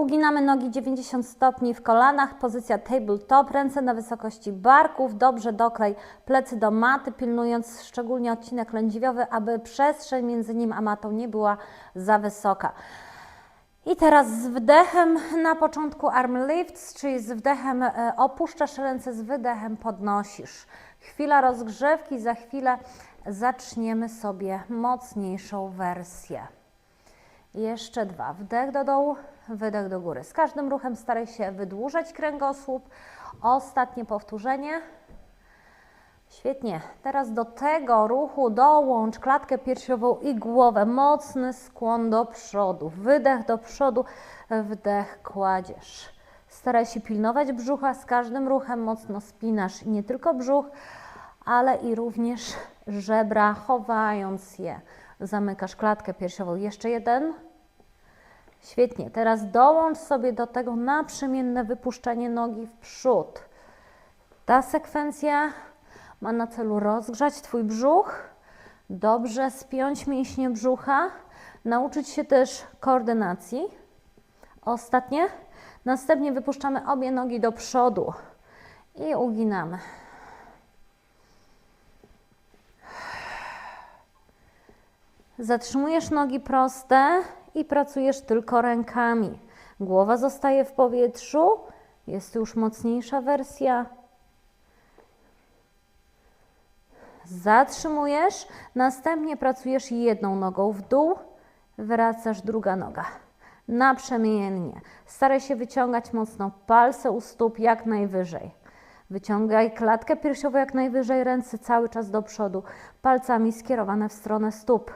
Uginamy nogi 90 stopni w kolanach, pozycja tabletop, ręce na wysokości barków, dobrze doklej plecy do maty, pilnując szczególnie odcinek lędźwiowy, aby przestrzeń między nim a matą nie była za wysoka. I teraz z wdechem na początku arm lifts, czyli z wdechem e, opuszczasz ręce, z wydechem podnosisz. Chwila rozgrzewki, za chwilę zaczniemy sobie mocniejszą wersję. Jeszcze dwa. Wdech do dołu, wydech do góry. Z każdym ruchem staraj się wydłużać kręgosłup. Ostatnie powtórzenie. Świetnie. Teraz do tego ruchu dołącz klatkę piersiową i głowę. Mocny skłon do przodu. Wydech do przodu, wdech kładziesz. Staraj się pilnować brzucha. Z każdym ruchem mocno spinasz nie tylko brzuch, ale i również żebra, chowając je. Zamykasz klatkę piersiową. Jeszcze jeden. Świetnie. Teraz dołącz sobie do tego naprzemienne wypuszczenie nogi w przód. Ta sekwencja ma na celu rozgrzać Twój brzuch, dobrze spiąć mięśnie brzucha, nauczyć się też koordynacji. Ostatnie. Następnie wypuszczamy obie nogi do przodu i uginamy. Zatrzymujesz nogi proste i pracujesz tylko rękami. Głowa zostaje w powietrzu. Jest już mocniejsza wersja. Zatrzymujesz, następnie pracujesz jedną nogą w dół, wracasz druga noga. Naprzemiennie. Staraj się wyciągać mocno palce u stóp jak najwyżej. Wyciągaj klatkę piersiową jak najwyżej, ręce cały czas do przodu, palcami skierowane w stronę stóp.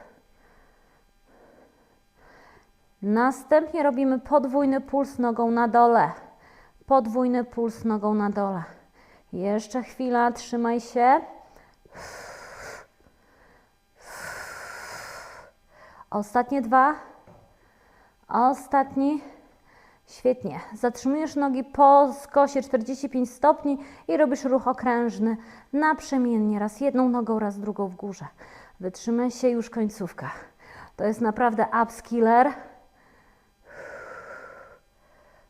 Następnie robimy podwójny puls nogą na dole. Podwójny puls nogą na dole. Jeszcze chwila, trzymaj się. Ostatnie dwa. Ostatni. Świetnie. Zatrzymujesz nogi po skosie 45 stopni i robisz ruch okrężny naprzemiennie, raz jedną nogą, raz drugą w górze. Wytrzymaj się, już końcówka. To jest naprawdę upskiller.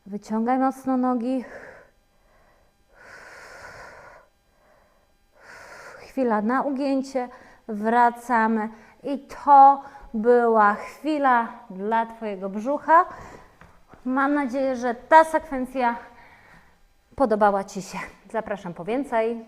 Wyciągaj mocno nogi. Chwila na ugięcie, wracamy i to była chwila dla Twojego brzucha. Mam nadzieję, że ta sekwencja podobała Ci się. Zapraszam po więcej.